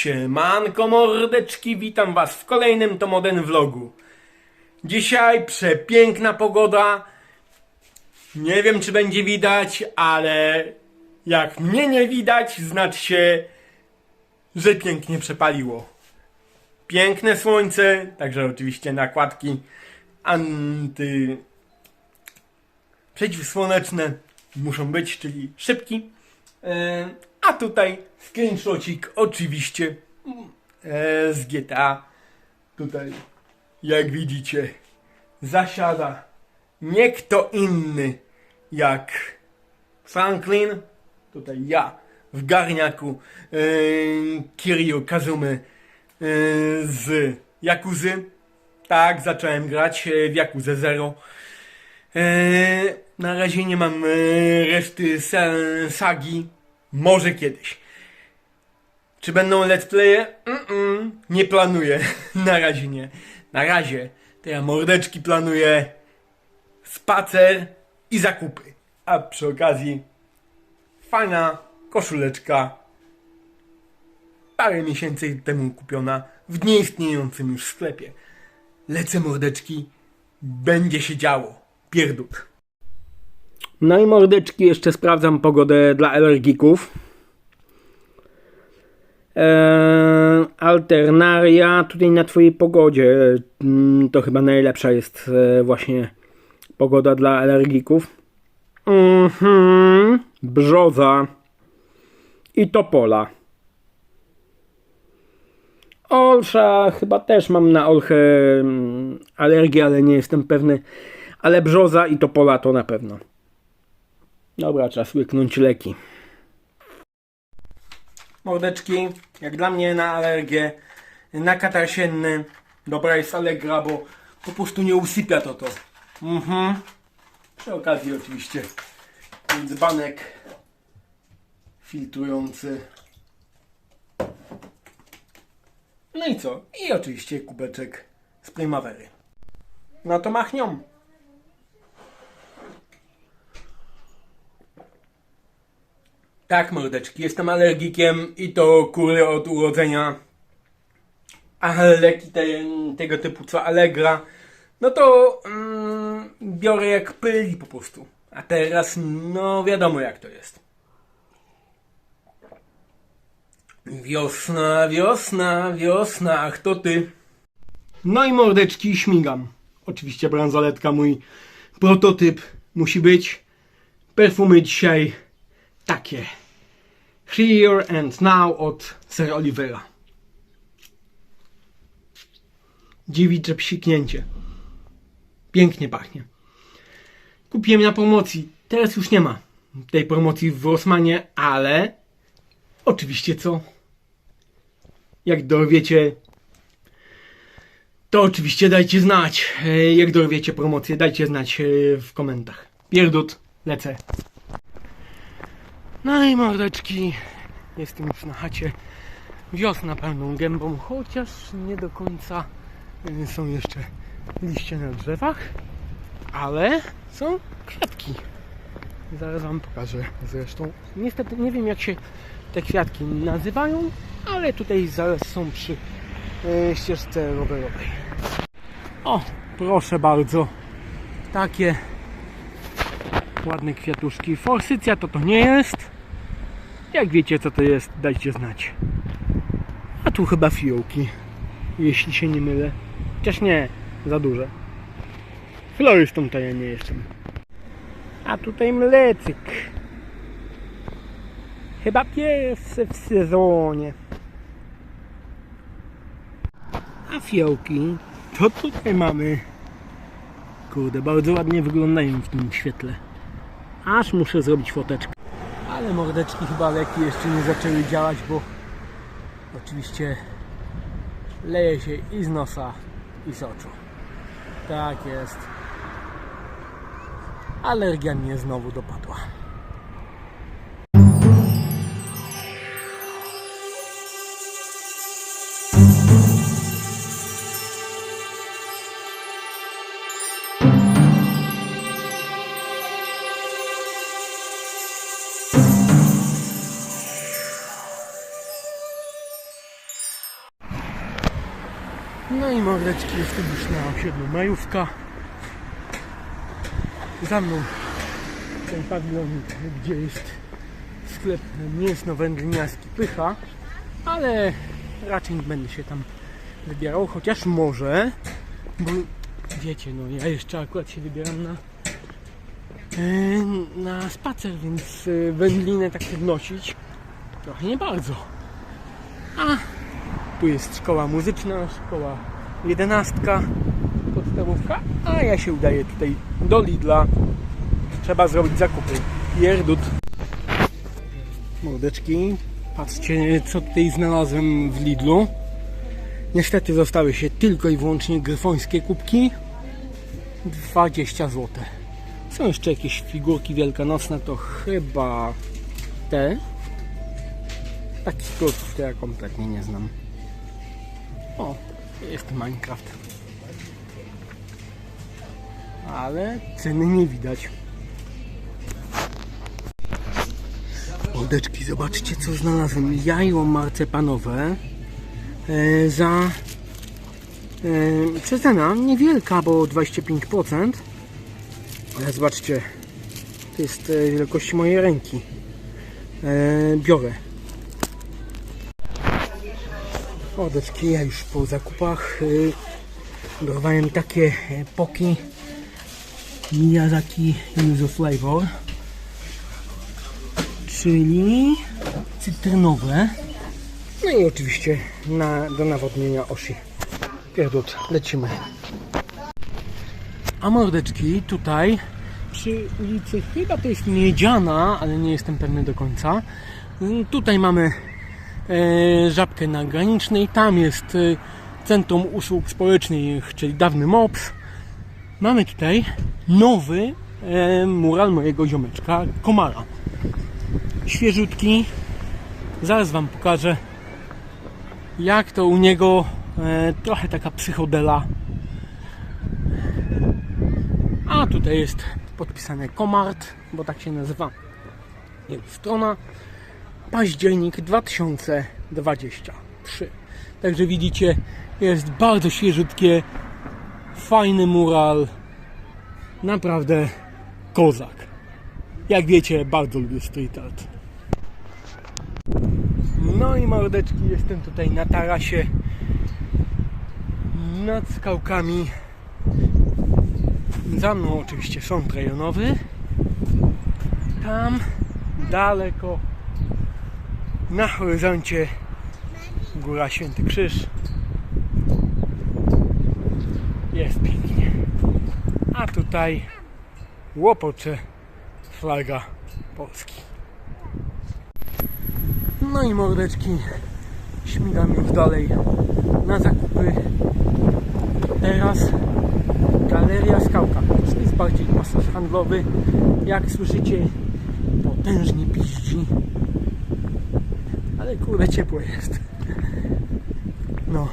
Siemanko mordeczki, witam was w kolejnym Tomoden vlogu. Dzisiaj przepiękna pogoda. Nie wiem czy będzie widać, ale jak mnie nie widać, znaczy się, że pięknie przepaliło. Piękne słońce, także oczywiście nakładki anty... przeciwsłoneczne muszą być, czyli szybki. E, A tutaj screenshotик oczywiście e, z GTA. Tutaj, jak widzicie, zasiada nie kto inny jak Franklin. Tutaj ja w garniaku e, Kiryu Kazumy e, z Jakuzy. Tak, zacząłem grać e, w Jakuzę Zero. Eee, na razie nie mam e, reszty sa- sagi. Może kiedyś. Czy będą let's playe? Mm-mm, nie planuję. na razie nie. Na razie to ja mordeczki planuję. Spacer i zakupy. A przy okazji fajna koszuleczka. Parę miesięcy temu kupiona w nieistniejącym już sklepie. Lecę mordeczki. Będzie się działo. Pierdut. No i mordeczki, jeszcze sprawdzam pogodę dla alergików. Eee, alternaria tutaj na Twojej pogodzie mm, to chyba najlepsza jest e, właśnie pogoda dla alergików. Mhm, brzoza i topola. Olsza chyba też mam na olchę mm, alergię, ale nie jestem pewny. Ale brzoza i topola to na pewno. Dobra, czas łyknąć leki. Mordeczki, jak dla mnie na alergię, na katar sienny, dobra jest Allegra, bo po prostu nie usypia to to. Mhm. Przy okazji oczywiście dzbanek filtrujący. No i co? I oczywiście kubeczek z Primavery. No to machnią. Tak, mordeczki, jestem alergikiem i to kury od urodzenia. Ale leki te, tego typu co Allegra, no to mm, biorę jak pyli po prostu. A teraz, no wiadomo jak to jest. Wiosna, wiosna, wiosna, ach to ty. No i mordeczki śmigam. Oczywiście bransoletka, mój prototyp musi być. Perfumy dzisiaj takie. Here and Now od Sir Olivera. Dziewicze psiknięcie. Pięknie pachnie. Kupiłem na promocji. Teraz już nie ma tej promocji w Rossmanie, ale oczywiście co? Jak dorwiecie, to oczywiście dajcie znać. E, Jak dorwiecie promocję, dajcie znać e, w komentarzach. Pierdut, lecę. No i mordeczki, jestem już na chacie. Wiosna pełną gębą, chociaż nie do końca y, są jeszcze liście na drzewach, ale są kwiatki. Zaraz Wam pokażę zresztą. Niestety nie wiem jak się te kwiatki nazywają, ale tutaj zaraz są przy y, ścieżce rowerowej. O, proszę bardzo, takie ładne kwiatuszki. Forsycja to to nie jest. Jak wiecie co to jest, dajcie znać. A tu chyba fiołki, jeśli się nie mylę. Chociaż nie, za duże. Florystą to ja nie jestem. A tutaj mlecyk. Chyba pierwszy w sezonie. A fiołki to tutaj mamy. Kurde, bardzo ładnie wyglądają w tym świetle. Aż muszę zrobić foteczkę. Ale mordeczki chyba leki jeszcze nie zaczęły działać, bo oczywiście leje się i z nosa, i z oczu. Tak jest. Alergia mnie znowu dopadła. No i mordeczki jestem już na osiedlu Majówka. Za mną ten pawilonik, gdzie jest sklep mięsno-wędliniarski Pycha, ale raczej nie będę się tam wybierał, chociaż może, bo wiecie, no ja jeszcze akurat się wybieram na e, na spacer, więc e, wędlinę tak podnosić trochę nie bardzo. A tu jest szkoła muzyczna, szkoła jedenastka, podstawówka, a ja się udaję tutaj do Lidla. Trzeba zrobić zakupy. Pierdut. Mordeczki, patrzcie co tutaj znalazłem w Lidlu. Niestety zostały się tylko i wyłącznie gryfońskie kubki. 20 zł. Są jeszcze jakieś figurki wielkanocne, to chyba te. Takich kursów to ja kompletnie nie znam. O, jest Minecraft. Ale ceny nie widać. Mordeczki, zobaczcie co znalazłem. Jajło marcepanowe e, za e, przecena niewielka, bo 25%. Ale zobaczcie, to jest e, wielkości mojej ręki. E, biorę. Mordeczki, ja już po zakupach y, dorwałem takie e, poki Miyazaki Yuzu Flavor czyli cytrynowe. No i oczywiście na, do nawodnienia osi. Pierdut, lecimy. A mordeczki tutaj przy ulicy chyba to jest Miedziana, ale nie jestem pewny do końca. Mm, tutaj mamy żabkę na granicznej. Tam jest e, Centrum Usług Społecznych, czyli dawny MOPS. Mamy tutaj nowy e, mural mojego ziomeczka, Komara. Świeżutki. Zaraz Wam pokażę, jak to u niego e, trochę taka psychodela. A tutaj jest podpisane Komart, bo tak się nazywa jego strona październik 2023. Także widzicie, jest bardzo świeżutkie, fajny mural, naprawdę kozak. Jak wiecie, bardzo lubię street art. No i mordeczki, jestem tutaj na tarasie nad skałkami. Za mną oczywiście sąd rejonowy. Tam daleko na horyzoncie Góra Święty Krzyż. Jest pięknie. A tutaj łopocze flaga Polski. No i mordeczki, śmigam już dalej na zakupy. Teraz Galeria Skałka. To jest bardziej pasaż handlowy. Jak słyszycie, potężnie piździ ale kurde ciepło jest. No,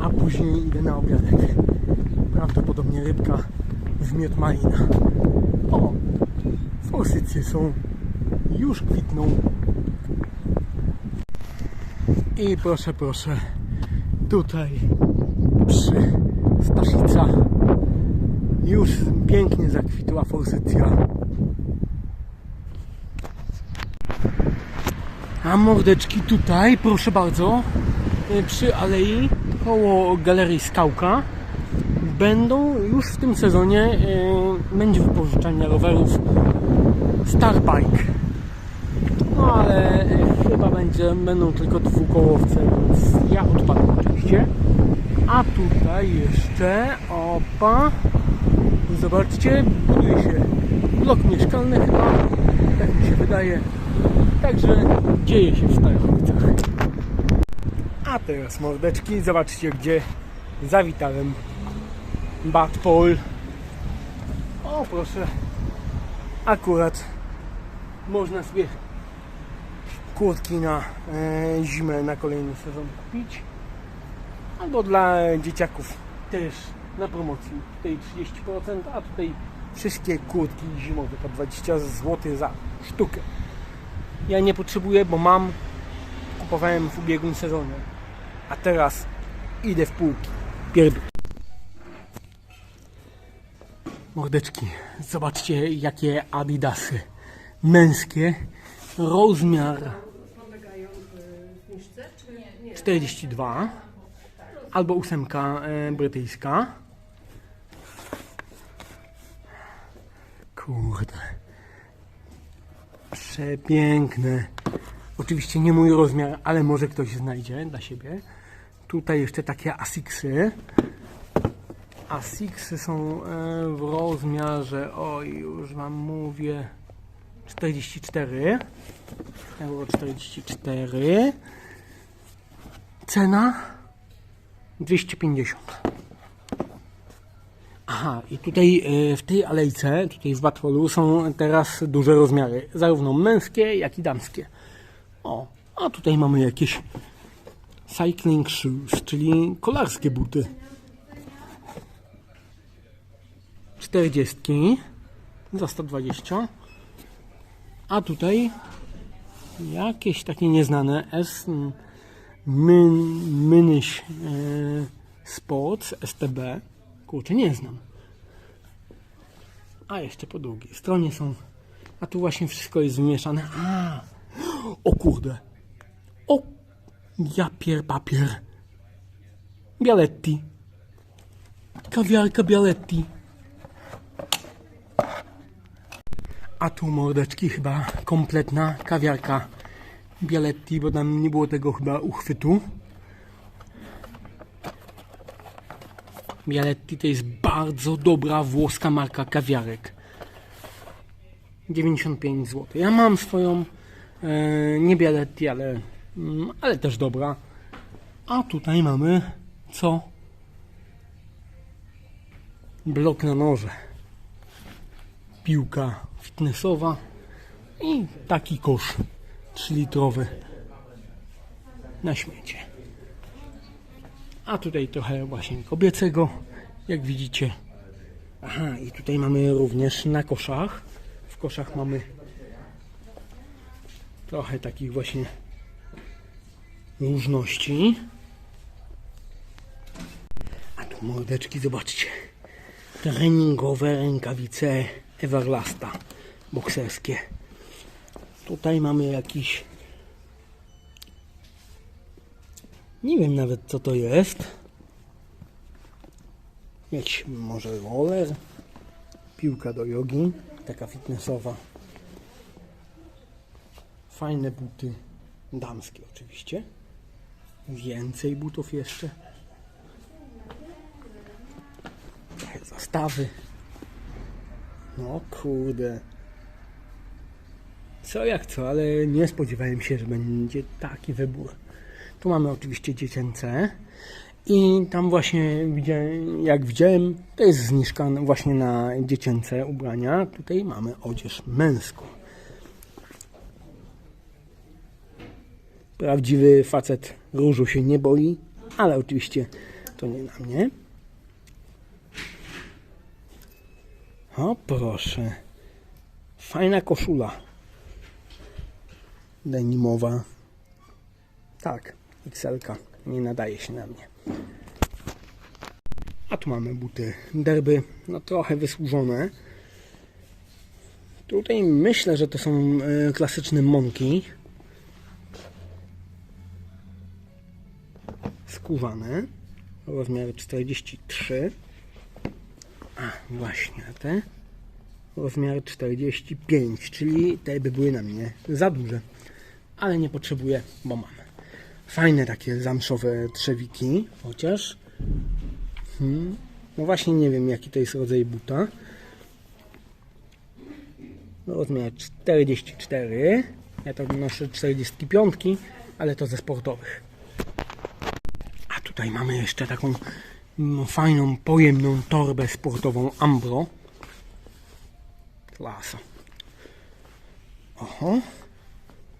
a później idę na obiadek. Prawdopodobnie rybka w miód malina. O, forsycje są, już kwitną. I proszę, proszę, tutaj przy Staszica już pięknie zakwitła forsycja. A mordeczki tutaj, proszę bardzo, y, przy alei koło galerii Skałka będą już w tym sezonie y, będzie wypożyczalnia rowerów Starbike. No ale y, chyba będzie, będą tylko dwukołowce, więc ja odpadam oczywiście. A tutaj jeszcze, opa, zobaczcie, buduje się blok mieszkalny chyba, tak mi się wydaje. Także dzieje się w Starachowicach. A teraz mordeczki, zobaczcie gdzie zawitałem Bad Paul. O proszę, akurat można sobie kurtki na e, zimę, na kolejny sezon kupić. Albo dla dzieciaków też na promocji. Tutaj 30%, a tutaj wszystkie kurtki zimowe po 20 zł za sztukę. Ja nie potrzebuję, bo mam. Kupowałem w ubiegłym sezonie. A teraz idę w półki. pierdół. Mordeczki, zobaczcie jakie adidasy. Męskie, rozmiar 42 albo ósemka e, brytyjska. Kurde. Przepiękne. Oczywiście nie mój rozmiar, ale może ktoś znajdzie dla siebie. Tutaj jeszcze takie Asicsy. Asicsy są e, w rozmiarze, oj, już wam mówię, 44. Euro 44. Cena 250. Aha, i tutaj e, w tej alejce, tutaj w Batwolu są teraz duże rozmiary, zarówno męskie, jak i damskie. O, a tutaj mamy jakieś cycling shoes, czyli kolarskie buty. 40 za 120. A tutaj jakieś takie nieznane S Min, Minish e, Sports STB. Kurczę, nie znam. A jeszcze po drugiej stronie są. A tu właśnie wszystko jest wymieszane. A, o kurde. O, ja pier papier. Bialetti. Kawiarka Bialetti. A tu mordeczki chyba kompletna kawiarka Bialetti, bo tam nie było tego chyba uchwytu. Bialetti to jest bardzo dobra włoska marka kawiarek. 95 zł. Ja mam swoją e, nie Bialetti, ale, mm, ale też dobra. A tutaj mamy co? Blok na noże. Piłka fitnessowa i taki kosz 3-litrowy na śmiecie. A tutaj trochę właśnie kobiecego, jak widzicie. Aha, i tutaj mamy również na koszach. W koszach mamy trochę takich właśnie różności. A tu mordeczki, zobaczcie. Treningowe rękawice Everlasta bokserskie. Tutaj mamy jakiś nie wiem nawet co to jest. Jakiś może roller, piłka do jogi, taka fitnessowa. Fajne buty, damskie oczywiście. Więcej butów jeszcze. Zastawy. No kurde. Co jak co, ale nie spodziewałem się, że będzie taki wybór. Tu mamy oczywiście dziecięce. I tam właśnie jak widziałem, to jest zniżka właśnie na dziecięce ubrania. Tutaj mamy odzież męską. Prawdziwy facet różu się nie boi, ale oczywiście to nie na mnie. O proszę. Fajna koszula. Denimowa. Tak, XL nie nadaje się na mnie. A tu mamy buty derby, no trochę wysłużone. Tutaj myślę, że to są e, klasyczne monki. Skórzane. Rozmiar 43. A, właśnie te. Rozmiar 45, czyli te by były na mnie za duże. Ale nie potrzebuję, bo mam. Fajne takie zamszowe trzewiki, chociaż. Hmm. No właśnie nie wiem jaki to jest rodzaj buta. Rozmiar 44. Ja to noszę 45, ale to ze sportowych. A tutaj mamy jeszcze taką mm, fajną, pojemną torbę sportową Ambro. Klasa. Oho.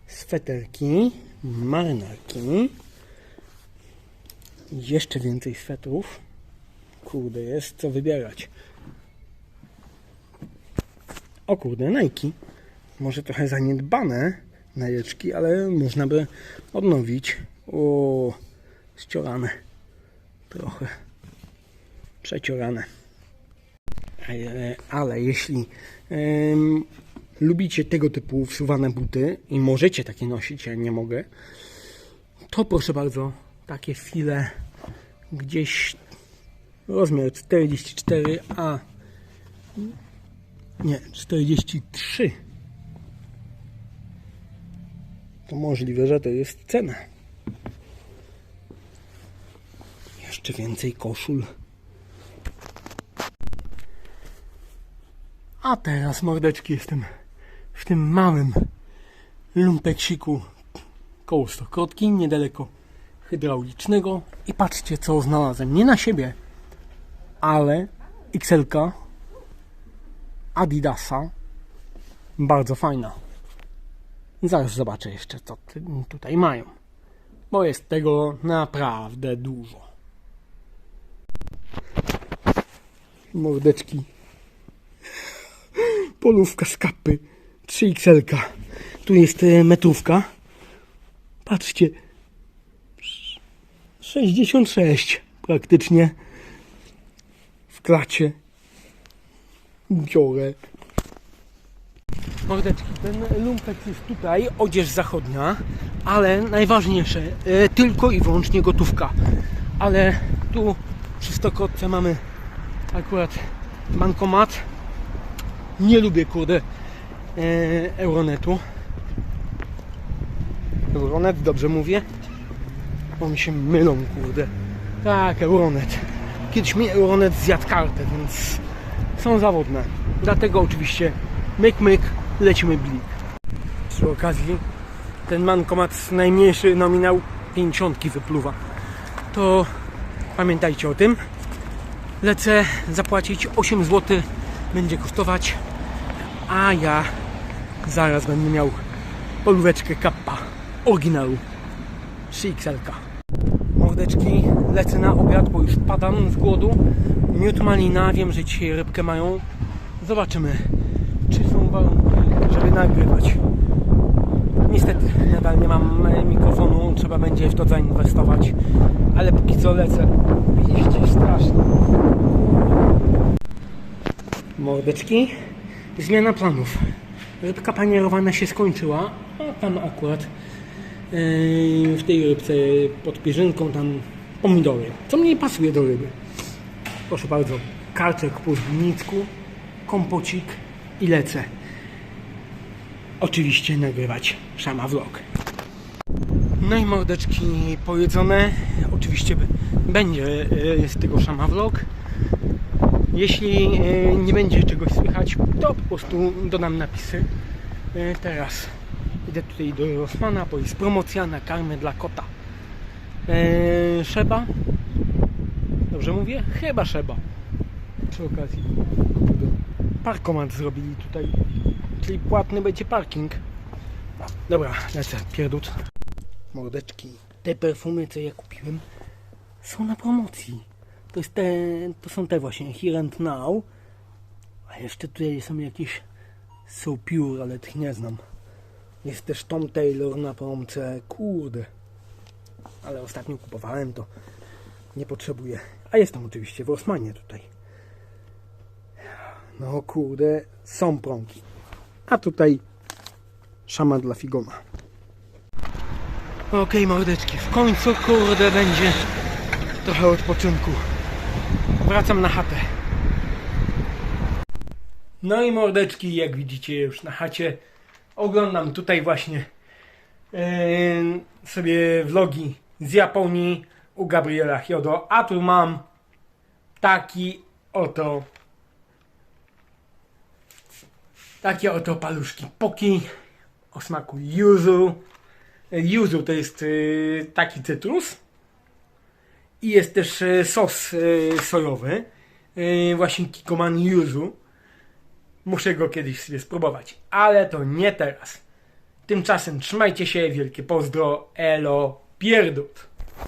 Sweterki, marynarki. Jeszcze więcej swetrów. Kurde, jest co wybierać. O kurde, Nike. Może trochę zaniedbane najeczki, ale można by odnowić. O, ściorane. Trochę. przeciorane. Ale, ale jeśli lubicie tego typu wsuwane buty i możecie takie nosić, ja nie mogę, to proszę bardzo, takie file gdzieś rozmiar 44, a nie, 43. To możliwe, że to jest cena. Jeszcze więcej koszul. A teraz, mordeczki, jestem w tym małym lumpeksiku koło Stokrotki, niedaleko hydraulicznego. I patrzcie, co znalazłem. Nie na siebie, ale XL-ka Adidasa. Bardzo fajna. Zaraz zobaczę jeszcze, co tutaj mają. Bo jest tego naprawdę dużo. Mordeczki. Polówka z kapy. 3XL. Tu jest e, metrówka. Patrzcie. 66 praktycznie. W klacie. Biorę. Mordeczki, ten lumpek jest tutaj, odzież zachodnia, ale najważniejsze, e, tylko i wyłącznie gotówka. Ale tu przy Stokotce mamy akurat bankomat. Nie lubię, kurde, Euronetu. Euronet, dobrze mówię? Bo mi się mylą, kurde. Tak, Euronet. Kiedyś mi Euronet zjadł kartę, więc są zawodne. Dlatego oczywiście myk, myk, lecimy blik. Przy okazji ten mankomat najmniejszy nominał 50 wypluwa. To pamiętajcie o tym. Lecę zapłacić 8 zł będzie kosztować, a ja zaraz będę miał polóweczkę kappa oryginału 3XL. Mordeczki, lecę na obiad, bo już padam z głodu. Miód malina, wiem, że dzisiaj rybkę mają. Zobaczymy, czy są warunki, żeby nagrywać. Niestety, nadal nie mam mikrofonu, trzeba będzie w to zainwestować, ale póki co lecę. Piździ strasznie. Mordeczki, zmiana planów. Rybka panierowana się skończyła, a tam akurat yy, w tej rybce pod pierzynką tam pomidory, co mniej pasuje do ryby. Proszę bardzo, karczek po zbunnicku, kompocik i lecę. Oczywiście nagrywać Szama Vlog. No i mordeczki pojedzone. Oczywiście będzie e, z tego Szama Vlog. Jeśli e, nie będzie czegoś słychać, to po prostu dodam napisy. E, Teraz idę tutaj do Rosmana, bo jest promocja na karmę dla kota. E, Szeba. Dobrze mówię? Chyba Szeba. Przy okazji. Parkomat zrobili tutaj. Czyli płatny będzie parking. Dobra, lecę, pierdut. Mordeczki. Te perfumy, co ja kupiłem, są na promocji. To, jest te, to są te właśnie Here and Now. A jeszcze tutaj są jakieś So Pure, ale tych nie znam. Jest też Tom Taylor na promce. Kurde. Ale ostatnio kupowałem to. Nie potrzebuję. A jestem oczywiście w Osmanie tutaj. No kurde, są promki. A tutaj szama dla Figona. Okej, mordeczki, w końcu kurde będzie trochę odpoczynku. Wracam na chatę. No i mordeczki, jak widzicie już na chacie, oglądam tutaj właśnie em, sobie vlogi z Japonii u Gabriela Hyodo, a tu mam taki oto takie oto paluszki poki o smaku yuzu. Yuzu to jest y, taki cytrus i jest też y, sos y, sojowy, y, właśnie Kikoman yuzu. Muszę go kiedyś sobie spróbować, ale to nie teraz. Tymczasem trzymajcie się, wielkie pozdro, elo, pierdut.